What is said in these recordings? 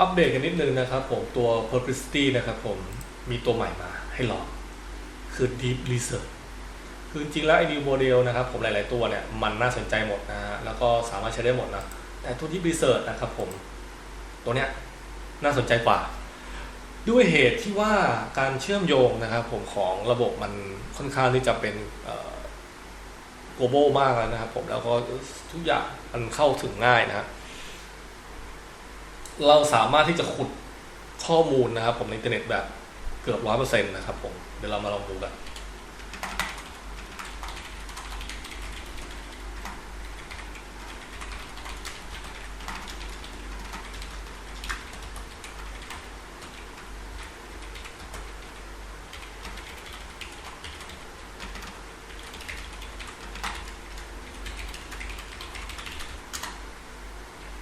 อัปเดตกันนิดนึงนะครับผมตัว Perplexity นะครับผมมีตัวใหม่มาให้ลอง คือ Deep Research คือจริงๆแล้วไอ้ new model นะครับผมหลาย ๆ ตัวเนี่ยมันน่าสนใจหมดนะฮะแล้วก็สามารถใช้ได้หมดนะแต่ตัว Deep Research นะครับผมตัวเนี้ยน่าสนใจกว่า ด้วยเหตุที่ว่าการเชื่อมโยงนะครับผมของระบบมันค่อนข้างที่จะเป็นเอ่อ global มากแล้วนะครับผมแล้วก็ทุกอย่างมันเข้าถึงง่ายนะฮะ เราสามารถที่จะขุดข้อมูลนะครับ ผมในอินเทอร์เน็ตแบบเกือบร้อยเปอร์เซ็นต์นะครับผม เดี๋ยวเรามาลองดูกัน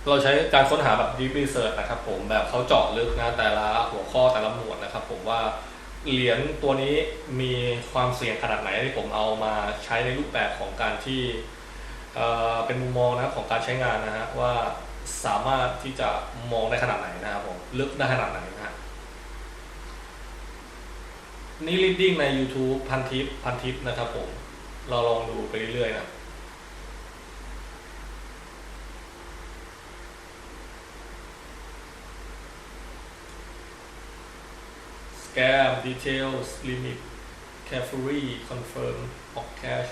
เราใช้การค้นหาแบบ deep research นะครับผมแบบเขาเจาะลึกนะแต่ละหัวข้อแต่ละหมวดนะครับ ผมว่าเหรียญตัวนี้มีความเสี่ยงขนาดไหนที่ผมเอามาใช้ในรูปแบบของการที่เเป็นมุมมองนะครับของการใช้งานนะฮะว่าสามารถที่จะมองได้ขนาดไหนนะครับผมลึกได้ขนาดไหนนะฮะนี่ reading ใน YouTube พันทิปพันทิปนะครับผมเราลองดูไปเรื่อยๆนะ scam details limit carefully confirm of cash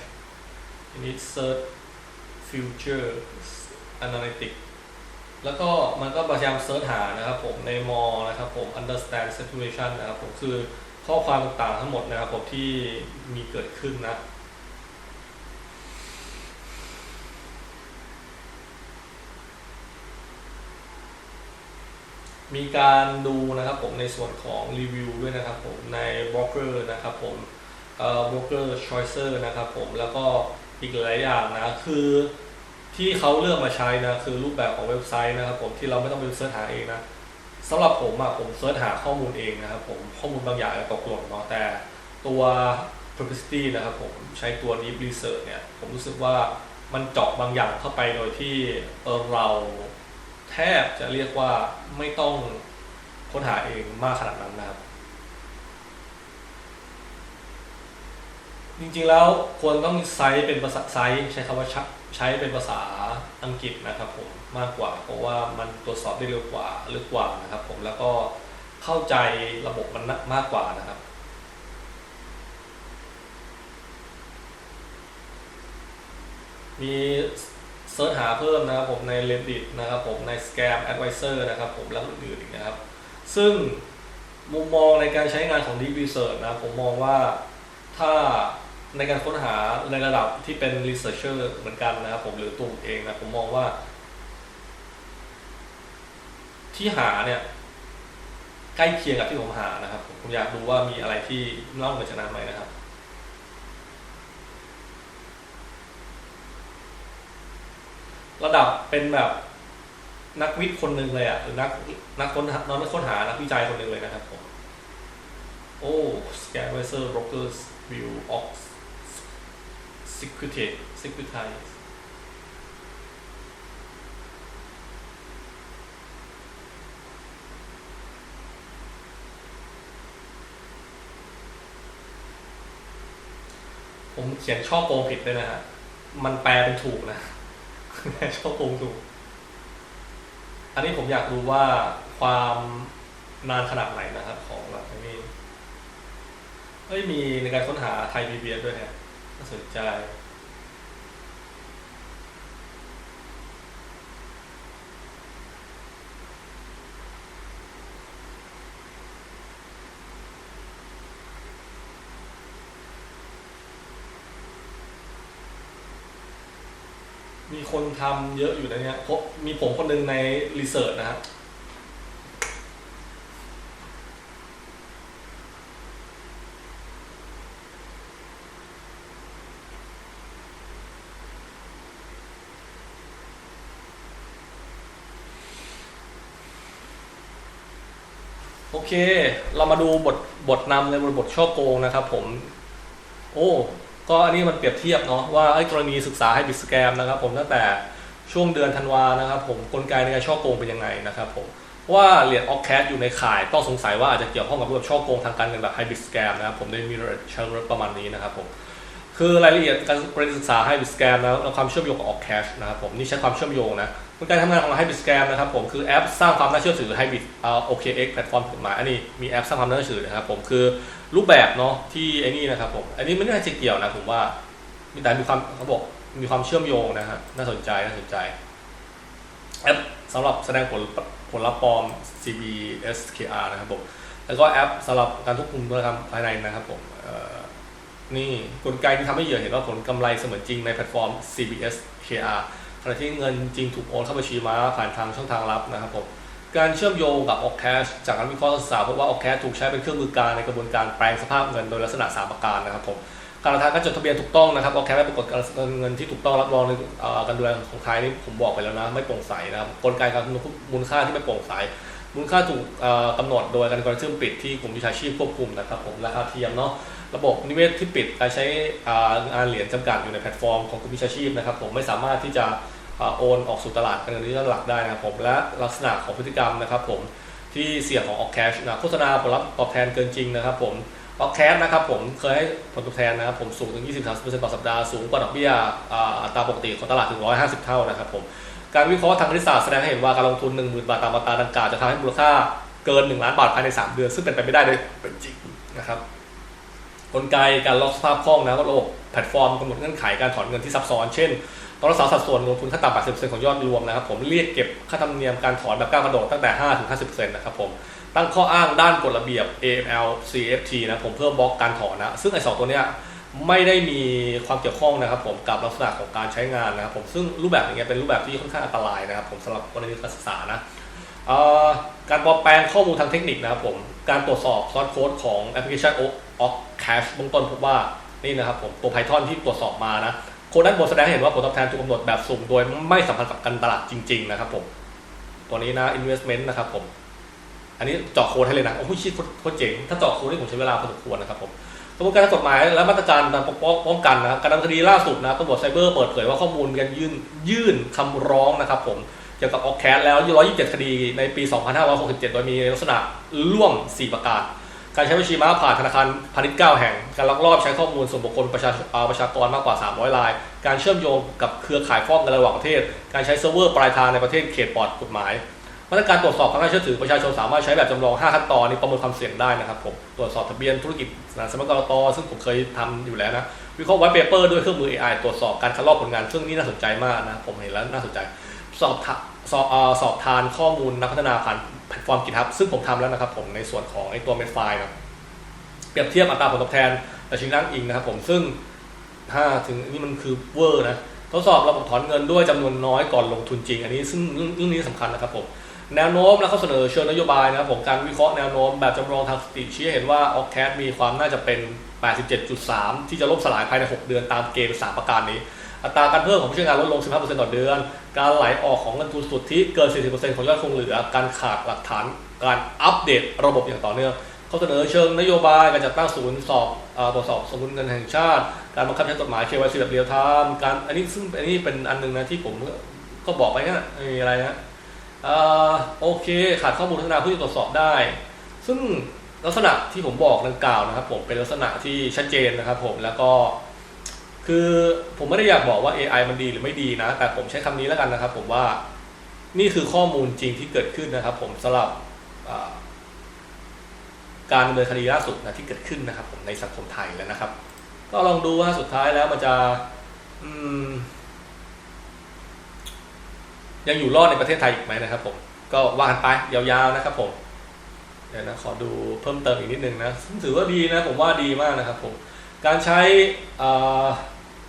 init search future analytic แล้วก็มันก็พยายามเซิร์ชหานะครับผมในมอนะครับผม understand situation นะครับผมคือข้อความต่างๆทั้งหมดนะครับผมที่มีเกิดขึ้นนะ มีการดูนะครับผมในส่วนของรีวิวด้วยนะครับผมในบล็อกเกอร์นะครับผมเอ่อบล็อกเกอร์ชอยเซอร์นะครับผมแล้วก็อีกหลายอย่างนะคือที่เขาเลือกมาใช้นะคือรูปแบบของเว็บไซต์นะครับผมที่เราไม่ต้องไปเสิร์ชหาเองนะสำหรับผมอะผมเสิร์ชหาข้อมูลเองนะครับผมข้อมูลบางอย่างตกหล่นเนาะแต่ตัว Perplexity นะครับผมใช้ตัว Deep Research เนี่ยผมรู้สึกว่ามันเจาะบางอย่างเข้าไปโดยที่เออเรา แทบจะเรียกว่าไม่ต้องค้นหาเองมากขนาดนั้นนะครับ จริงๆแล้วควรต้องไซส์เป็นภาษาไซส์ใช้คำว่าใช้ใช้เป็นภาษาอังกฤษนะครับผมมากกว่า เพราะว่ามันตรวจสอบได้เร็วกว่าลึกกว่านะครับ ผมแล้วก็เข้าใจระบบมันมากกว่านะครับมี เซิร์ชหาเพิ่มนะครับผมใน Reddit นะครับผมใน Scam Advisor นะครับผมแล้วอื่นๆอีกนะครับ ซึ่งมุมมองในการใช้งานของ Deep Research นะผมมองว่าถ้าในการค้นหาในระดับที่เป็น researcher เหมือนกันนะครับผมหรือตัวผมเองนะผมมองว่า ที่หาเนี่ยใกล้เคียงกับที่ผมหานะครับ ผมอยากดูว่ามีอะไรที่เล่าเหมือจากนั้นไหมนะครับ ระดับเป็นแบบนักวิทย์คนหนึ่งเลยอะหรือนักนักค้นหานักค้นหานักวิจัยคนหนึ่งเลยนะครับผมโอ้ Scavenger Brokers View of Security Securitize ผมเขียนช่อโกงผิดด้วยนะฮะ มันแปลเป็นถูกนะ ช่อโกงถูกอันนี้ผมอยากรู้ว่าความนานขนาดไหนนะครับของแบบนี้เอ้ยมีในการค้นหาไทย PBS ด้วยฮะน่าสนใจ คนทำเยอะอยู่นะเนี่ยพราะมีผมคนหนึ่งในรีเสิร์ชนะฮะโอเค เรามาดูบทบทนำในบทช่อโกงนะครับผม โอ้ ก็อันนี้มันเปรียบเทียบเนาะว่าไอ้กรณีศึกษาให้บิสแกมนะครับผมตั้งแต่ช่วงเดือนธันวานะครับผมกลไกในการช่อโกงเป็นยังไงนะครับผมว่าเหรียญออกแคสอยู่ในข่ายต้องสงสัยว่าอาจจะเกี่ยวข้องกับเรื่องช่อโกงทางการเงินแบบไฮบิสแกมนะครับผมได้มีเชิงลึกประมาณนี้นะครับผมคือรายละเอียดการเรียนศึกษาไฮบิสแกมแล้วความเชื่อมโยงกับออกแคชนะครับผมนี่ใช้ความเชื่อมโยงนะการทำงานของไฮบิสแกมนะครับผมคือแอปสร้างความน่าเชื่อถือไฮบริดอ่า OKX แพลตฟอร์มกฎหมายอันนี้มีแอปสร้างความน่าเชื่อถือนะครับผมคือ รูปแบบเนาะที่ไอ้นี่นะครับผม อันนี้ไม่น่าจะเกี่ยวนะผมว่า มีแต่มีความเขาบอกมีความเชื่อมโยงนะฮะน่าสนใจน่าสนใจแอปสำหรับแสดงผลผลลัพธ์ปลอม CBSKR นะครับผมแล้วก็แอปสำหรับการควบคุมธุรกรรมภายในนะครับผมนี่กลไกที่ทำให้เหยื่อเห็นว่าผลกำไรเสมือนจริงในแพลตฟอร์ม CBSKR ขณะที่เงินจริงถูกโอนเข้าบัญชีม้าผ่านทางช่องทางลับนะครับผม การเชื่อมโยงกับ o c a s h จากการวิเคราะห์ศึกษาพบว่า o c a s h ถูกใช้เป็นเครื่องมือกางในกระบวนการแปลงสภาพเงินโดยลักษณะ 3 ประการนะครับผมการทางการจดทะเบียนถูกต้องนะครับ o c a s h ไม่ปรากฏเงินที่ถูกต้องรับรองในอ่อการดูแลของใครนี่ผมบอกไปแล้วนะไม่โปร่งใสนะครับกลไกการคำนวณมูลค่าที่ไม่โปร่งใสมูลค่าถูกอ่อกำหนดโดยการกรซึ่งปิดที่กลุ่มวิชาชีพควบคุมนะครับผมราคาเทียมเนาะระบบนิเวศที่ปิดการใช้อ่างานเหรียญจำกัดอยู่ในแพลตฟอร์มของกลุ่มวิชาชีพนะครับผมไม่สามารถที่จะ โอนออกสู่ตลาดการเงินดิจิทัลหลักได้นะครับผมและลักษณะของพฤติกรรมนะครับผมที่เสี่ยงของออกแคชนะโฆษณาผลลัพธ์ตอบแทนเกินจริงนะครับผมออกแคชนะครับผมเคยให้ผลตอบแทนนะครับผมสูงถึง 20-30%ต่อสัปดาห์สูงกว่าดอกเบี้ยอ่าอัตราปกติของตลาดถึง 150 เท่านะครับผมการวิเคราะห์ทางคณิตศาสตร์แสดงให้เห็นว่าการลงทุน 10,000 บาทตามอัตราดังกล่าวจะทำให้มูลค่าเกิน 1 ล้านบาทภายใน 3 เดือน ซึ่งเป็นไปไม่ได้เลยเป็นจริงนะครับกลไกการล็อกสภาพคล่องนะว่าระบบแพลตฟอร์มกำหนดเงื่อนไขการถอนเงินที่ซับซ้อนเช่น ต้องรักษาสัดส่วนลงทุนขั้นต่ำ80%ของยอดรวมนะครับผมเรียกเก็บค่าธรรมเนียมการถอนแบบก้าวกระโดดตั้งแต่5-50%นะครับผมตั้งข้ออ้างด้านกฎระเบียบ AML CFT นะผมเพื่อบล็อกการถอนนะซึ่งไอ้สองตัวเนี้ยไม่ได้มีความเกี่ยวข้องนะครับผมกับลักษณะของการใช้งานนะครับผมซึ่งรูปแบบอย่างเงี้ยเป็นรูปแบบที่ค่อนข้างอันตรายนะครับผมสำหรับกรณีการศึกษานะการปลอมแปลงข้อมูลทางเทคนิคนะครับผมการตรวจสอบซอสโค้ดของแอปพลิเคชัน o Cash เบื้องต้นพบว่านี่นะครับผมตัว Python ที่ตรวจสอบมานะ โค้ดด้นบนแสดงให้เห็นว่าผลตอบแทนถูกกำหนดแบบสุ่มโดยไม่สัมพันธ์กับการตลาดจริง ๆ นะครับผม ตัวนี้นะ investment นะครับผม อันนี้เจาะโค้ดให้เลยนะ โอ้โหชิดโคตรเจ๋ง ถ้าเจาะโค้ดนี่ผมใช้เวลาพอสมควรนะครับผมกระบวนการทางกฎหมายและมาตรการการป้องกันนะการดำเนินคดีล่าสุดนะตำรวจไซเบอร์เปิดเผยว่าข้อมูลการยื่นยื่นคำร้องนะครับผมเกี่ยวกับออกแคสแล้ว 127 คดีในปี 2567 โดยมีลักษณะร่วม 4 ประการ การใช้บัญชีม้าผ่านธนาคารพาณิชย์9แห่ง การลักลอบใช้ข้อมูลส่วนบุคคลประชาประชากรมากกว่า 300ราย การเชื่อมโยงกับเครือข่ายฟอกเงินระหว่างประเทศ การใช้เซิร์ฟเวอร์ปลายทางในประเทศเขตปลอดกฎหมายมาตรการตรวจสอบความน่าเชื่อถือประชาชนสามารถใช้แบบจำลอง 5 ขั้นตอนนี้ประเมินความเสี่ยงได้นะครับผมตรวจสอบทะเบียนธุรกิจสำนักงานกรตซึ่งผมเคยทำอยู่แล้วนะวิเคราะห์ไวท์เปเปอร์ด้วยเครื่องมือ AI ตรวจสอบการคัดลอกผลงานซึ่งนี่น่าสนใจมากนะผมเห็นแล้วน่าสนใจสอบทะ สอบเอ่อสอบทานข้อมูลนักพัฒนาผ่านแพลตฟอร์ม GitHub ซึ่งผมทำแล้วนะครับผมในส่วนของไอ้ตัวเมดไฟล์นะเปรียบเทียบอัตราผลตอบแทนแต่ชิงนั่งอิงนะครับผมซึ่งถ้าถึงนี่มันคือเวอร์นะทดสอบระบบถอนเงินด้วยจำนวนน้อยก่อนลงทุนจริง อันนี้ซึ่งเรื่องนี้สำคัญนะครับผมแนวโน้มและข้อเสนอเชิญนโยบายนะครับผมการวิเคราะห์แนวโน้มแบบจำลองทางสถิติชี้เห็นว่าออกแคสมีความน่าจะเป็น 87.3 ที่จะล่มสลายภายใน 6 เดือนตามเกณฑ์3ประการนี้ อัตราการเพิ่มของผู้ใช้งานลดลง 15%ต่อเดือน การไหลออกของเงินทุนสุทธิเกิน 40%ของยอดคงเหลือ การขาดหลักฐานการอัปเดตระบบอย่างต่อเนื่องเขาเสนอเชิงนโยบายการจัดตั้งศูนย์สอบตรวจสอบสมดุลเงินแห่งชาติ การบังคับใช้กฎหมาย KYC แบบเรียลไทม์การอันนี้ซึ่งอันนี้เป็นอันหนึงนะที่ผมก็บอกไปนะมีอะไรนะอ่อโอเคขาดข้อมูลพัฒนาเพื่อตรวจสอบได้ ซึ่งลักษณะที่ผมบอกดังกล่าวนะครับ ผมเป็นลักษณะที่ชัดเจนนะครับ ผมแล้วก็ คือผมไม่ได้อยากบอกว่า AI มันดีหรือไม่ดีนะ แต่ผมใช้คำนี้แล้วกันนะครับ ผมว่านี่คือข้อมูลจริงที่เกิดขึ้นนะครับ ผมสำหรับการดำเนินคดีล่าสุดนะที่เกิดขึ้นนะครับ ผมในสังคมไทยแล้วนะครับ ก็ลองดูว่าสุดท้ายแล้วมันจะยังอยู่รอดในประเทศไทยอีกไหมนะครับ ผมก็ว่ากันไปยาวๆนะครับ ผมเดี๋ยวนะขอดูเพิ่มเติมอีกนิดนึงนะถือว่าดีนะ ผมว่าดีมากนะครับ ผมการใช้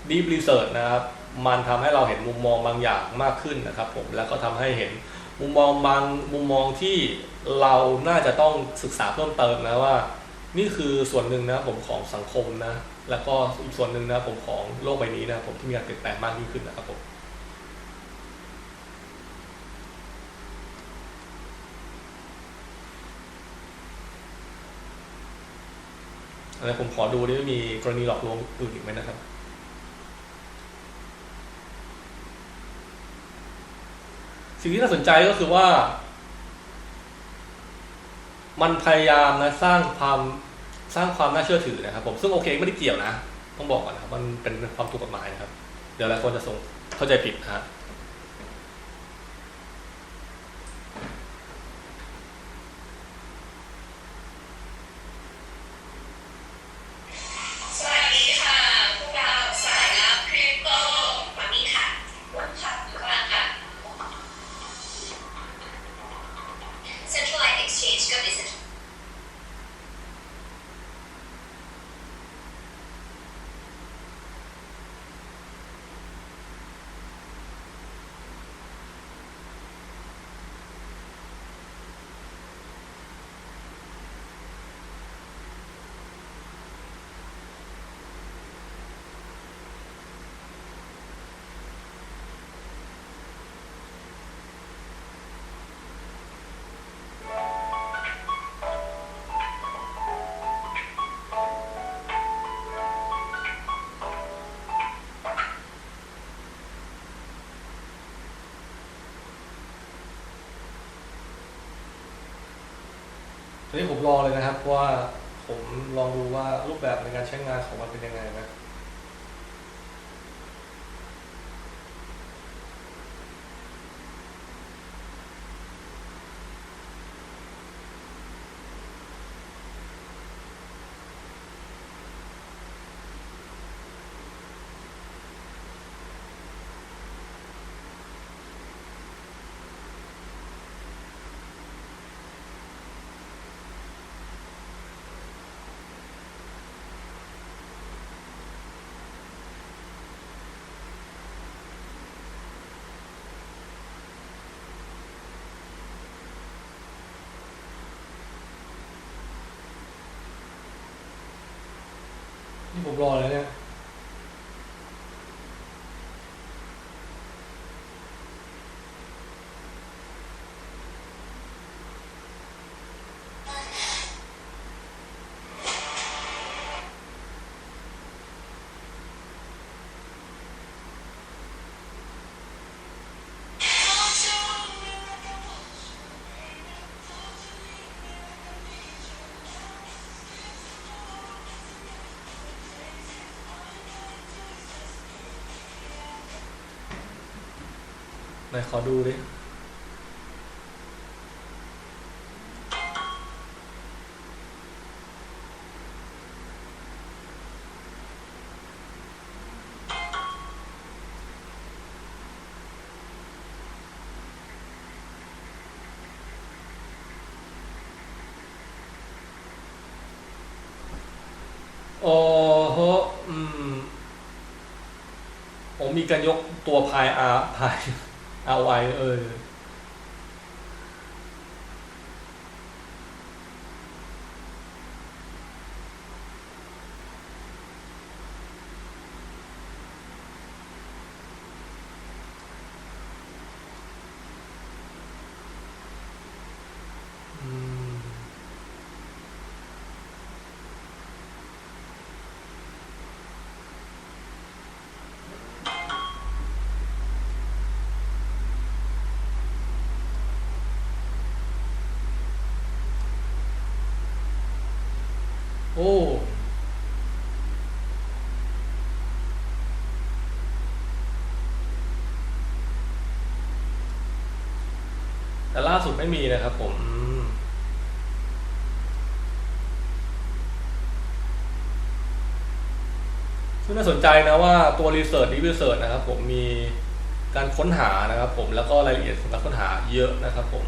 deep research นะครับ มันทำให้เราเห็นมุมมองบางอย่างมากขึ้นนะครับผม แล้วก็ทำให้เห็นมุมมองบางมุมมองที่เราน่าจะต้องศึกษาเพิ่มเติมนะว่า นี่คือส่วนหนึ่งนะผมของสังคมนะ แล้วก็อีกส่วนหนึ่งนะผมของโลกใบนี้นะผมที่มีการเปลี่ยนแปลงมากยิ่งขึ้นนะครับผมอะไรผมขอดูดิว่ามีกรณีหลอกลวงอื่นอีกไหมนะครับ สิ่งที่น่าสนใจก็คือว่า มันพยายามนะสร้างความสร้างความน่าเชื่อถือนะครับ ผมซึ่งโอเคไม่ได้เกี่ยวนะ ต้องบอกก่อนนะครับมันเป็นความถูกกฎหมายนะครับ เดี๋ยวหลายคนจะสงเข้าใจผิดนะ อันี้ผมรอเลยนะครับเพราะว่าผมลองดูว่ารูปแบบในการใช้งานของมันเป็นยังไงนะ ผมรอเลยเนี่ย ขอดูดิอ๋อฮะอืมผมมีการยกตัวพาย R พาย R Y เออ โอ้แต่ล่าสุดไม่มีนะครับผม ซึ่งน่าสนใจนะว่าตัว Research Deep Research นะครับผมมีการค้นหานะครับผมแล้วก็รายละเอียดของการค้นหาเยอะนะครับผม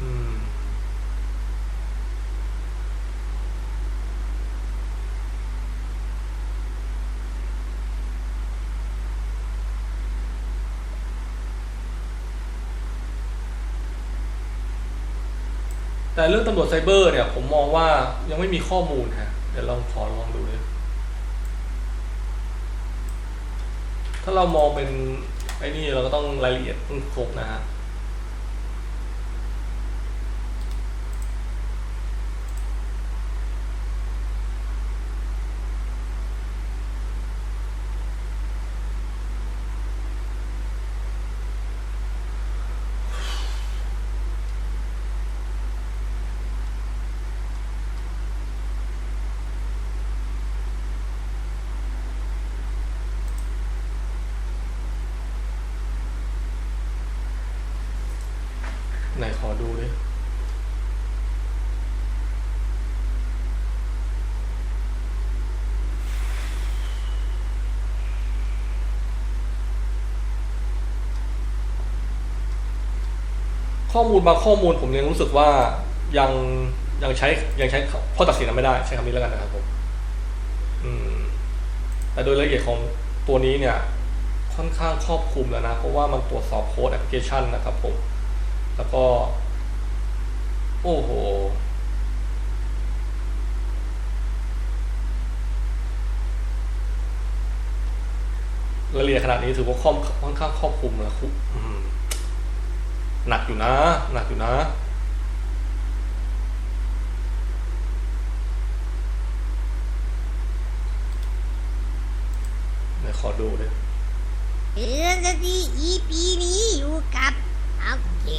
อืม แต่เรื่องตำรวจไซเบอร์เนี่ย ผมมองว่ายังไม่มีข้อมูลฮะเดี๋ยวลองขอลองดูเลยถ้าเรามองเป็นไอ้นี่เราก็ต้องรายละเอียดต้องครบนะฮะ ดูดิ ข้อมูลบางข้อมูลผมยังรู้สึกว่ายังยังใช้ยังใช้ข้อตัดสินนั้นไม่ได้ใช้คำนี้แล้วกันนะครับผมอืม แต่โดยละเอียดของตัวนี้เนี่ย ค่อนข้างครอบคลุมแล้วนะ เพราะว่ามันตรวจสอบโค้ดแอปพลิเคชันนะครับผม แล้วก็ โอ้โหรายละเอียดขนาดนี้ถือว่าค่อนค่อนข้างครอบคลุมนะครับ หนักอยู่นะ หนักอยู่นะ เดี๋ยวขอดูเลยเออสดี EP นี้อยู่กับอัปเด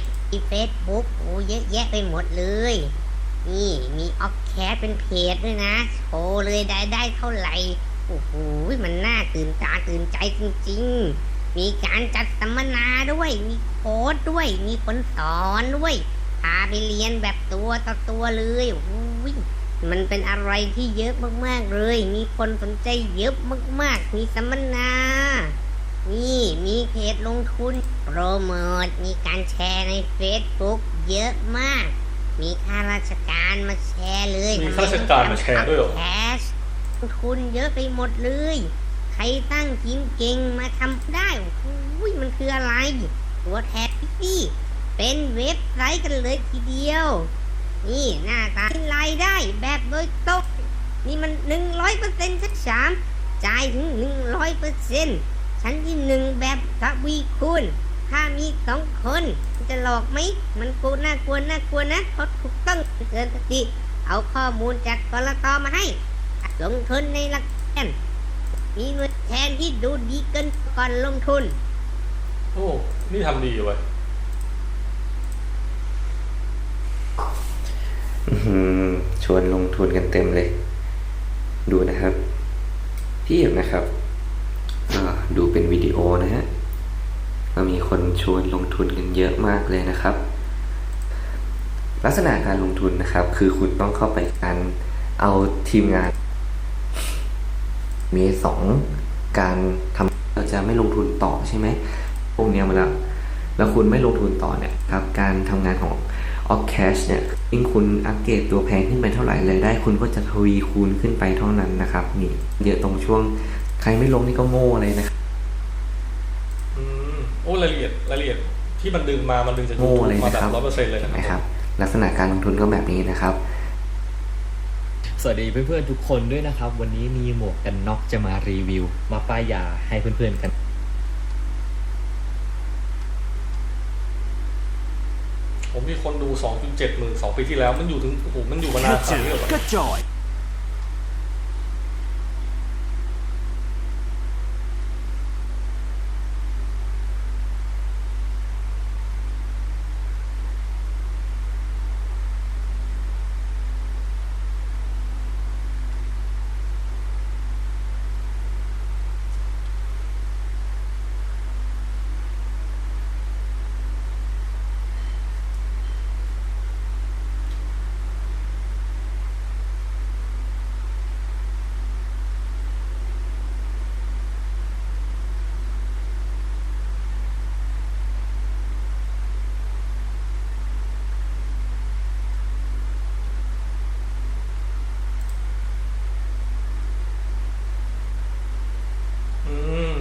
ตที่เฟซบุ๊กโอ้เยอะแยะไปหมดเลย นี่มีออกแคสเป็นเพจด้วยนะโชว์เลยได้ได้เท่าไหร่ โอ้โหมันน่าตื่นตาตื่นใจจริง ๆ มีการจัดสัมมนาด้วย มีโค้ดด้วย มีคนสอนด้วย พาไปเรียนแบบตัวต่อตัวเลยโอ้ยมันเป็นอะไรที่เยอะมากๆเลย มีคนสนใจเยอะมากๆ มีสัมมนา นี่มีเพจลงทุนโปรโมท มีการแชร์ใน Facebook เยอะมาก มีข้าราชการมาแชร์เลย มีข้าราชการมาแชร์ด้วยเหรอแคชลงทุนเยอะไปหมดเลย ใครตั้งทีมเก่งมาทำได้โอ้โหมันคืออะไร ตัวแทนพี่เป็นเว็บไซต์กันเลยทีเดียว นี่หน้าตาเป็นรายได้แบบโดยตรงนี่มันหนึ่งร้อยเปอร์เซ็นต์ชั้นสามจ่ายถึงหนึ่งร้อยเปอร์เซ็นต์ชั้นที่หนึ่งแบบทวีคูณถ้ามีสองคนจะหลอกไหม มันกูน่ากลัวน่ากลัวนะเพราถูกต้องเกินสติ เอาข้อมูลจากกรตมาให้ ลงทุนในหลักแสน มีเงินแทนที่ดูดีเกินก่อนลงทุน โอ้ นี่ทำดีเว้ยอื้อหือชวนลงทุนกันเต็มเลย ดูนะครับ พี่เอกนะครับอ่าดูเป็นวิดีโอนะฮะก็มีคนชวนลงทุนกันเยอะมากเลยนะครับ ลักษณะการลงทุนนะครับ คือคุณต้องเข้าไปการเอาทีมงาน มีสองการทำเราจะไม่ลงทุนต่อใช่ไหมพวกเนี้ยมาแล้วแล้วคุณไม่ลงทุนต่อเนี่ยครับการทำงานของออ c แคชเนี่ยยิ่งคุณอัปเกรดตัวแพงขึ้นไปเท่าไหร่เลยได้ คุณก็จะทวีคูณขึ้นไปเท่านั้นนะครับนี่เยอะตรงช่วงใครไม่ลงนี่ก็โง่เลยนะครับอืมโอ้รายละเอียดรายละเอียดที่มันดึงมา มันดึงจากโง่ YouTube เลยมานะแบบครับร้อยเปอร์เซ็นต์เลยนะเห็นไหมคครัรับบลักษณะการลงทุนก็แบบนี้นะครับส วัสดีเพื่อนๆทุกคนด้วยนะครับ วันนี้มีหมวกกันน็อกจะมารีวิว มาป้ายยาให้เพื่อนๆกัน ผมมีคนดู 2.7หมื่นสองปีที่แล้ว มันอยู่ถึงโอ้โหมันอยู่มานานขนาดนี้เหรอวะก็จอย อืม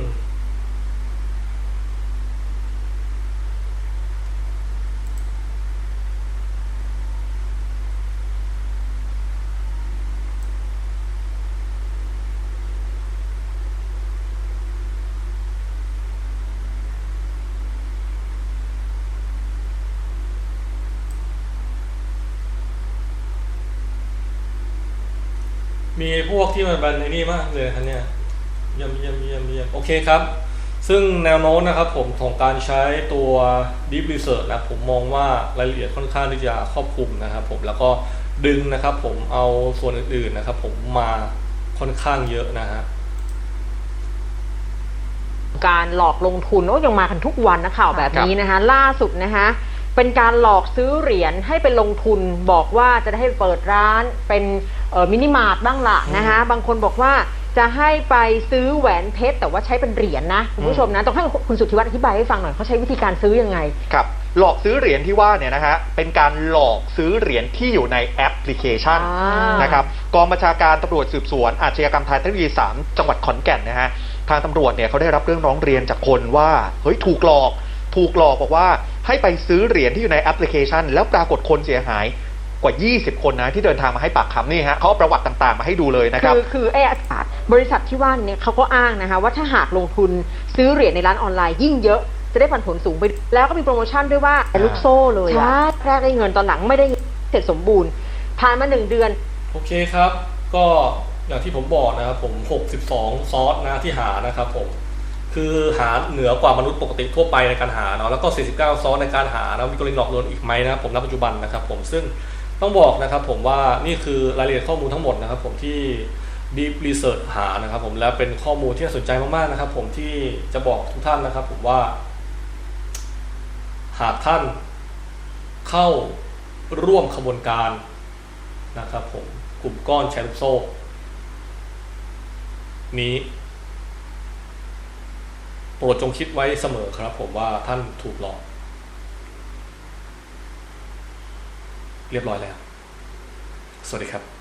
มีพวกที่มันเป็นไอ้นี่มากเลยครับเนี่ยเยี่ยมเยี่ยมเยี่ยมเยี่ยมโอเคครับ ซึ่งแนวโน้มนะครับผมของการใช้ตัว Deep Research นะผมมองว่ารายละเอียดค่อนข้างที่จะครอบคลุมนะครับผมแล้วก็ดึงนะครับผมเอาส่วนอื่นๆนะครับผมมาค่อนข้างเยอะนะฮะการหลอกลงทุนโอ้ยังมากันทุกวันนะข่าวแบบนี้นะคะล่าสุดนะคะเป็นการหลอกซื้อเหรียญให้ไปลงทุนบอกว่าจะได้ให้เปิดร้านเป็นเอ่อ มินิมาร์ทบ้างละนะคะบางคนบอกว่าจะให้ไปซื้อแหวนเพชรแต่ว่าใช้เป็นเหรียญนะคุณผู้ชมนะต้องให้คุณสุทธิวัฒน์อธิบายให้ฟังหน่อยเขาใช้วิธีการซื้อยังไงครับหลอกซื้อเหรียญที่ว่าเนี่ยนะฮะเป็นการหลอกซื้อเหรียญที่อยู่ในแอปพลิเคชันอ่านนะครับกองบัญชาการตำรวจสืบสวน อาชญากรรมทางเทคโนโลยี3จังหวัดขอนแก่นนะฮะทางตำรวจเนี่ยเขาได้รับเรื่องร้องเรียนจากคนว่าเฮ้ยถูกหลอก ถูกหลอกบอกว่าให้ไปซื้อเหรียญที่อยู่ในแอปพลิเคชัน แล้วปรากฏคนเสียหาย กว่า 20 คนนะที่เดินทางมาให้ปากคำนี่ฮะเขาเอาประวัติต่างๆ มาให้ดูเลยนะครับ คือคือไอ้บริษัทที่ว่าเนี่ยเขาก็อ้างนะคะว่าถ้าหากลงทุนซื้อเหรียญในร้านออนไลน์ยิ่งเยอะจะได้ปันผลสูงไป แล้วก็มีโปรโมชั่นด้วยว่าลูกโซ่เลยใช่แรกได้เงินตอนหลังไม่ได้เงินเสร็จสมบูรณ์ผ่านมาหนึ่งเดือน โอเคครับ ก็อย่างที่ผมบอกนะครับผม 62 ซอสนะที่หานะครับผมคือหาเหนือกว่ามนุษย์ปกติทั่วไปในการหาเนาะแล้วก็ 49 ซอสในการหานะมีกรณีหลอกลวงอีกไหมนะครับผมณปัจจุบันนะครับผมซึ่ง ต้องบอกนะครับผมว่านี่คือรายละเอียดข้อมูลทั้งหมดนะครับ ผมที่ Deep Research หานะครับ ผมและเป็นข้อมูลที่น่าสนใจมากๆนะครับ ผมที่จะบอกทุกท่านนะครับ ผมว่า หากท่านเข้าร่วมขบวนการนะครับ ผมกลุ่มก้อนแชร์ลูกโซ่นี้ โปรดจงคิดไว้เสมอครับ ผมว่าท่านถูกหลอก เรียบร้อยแล้ว สวัสดีครับ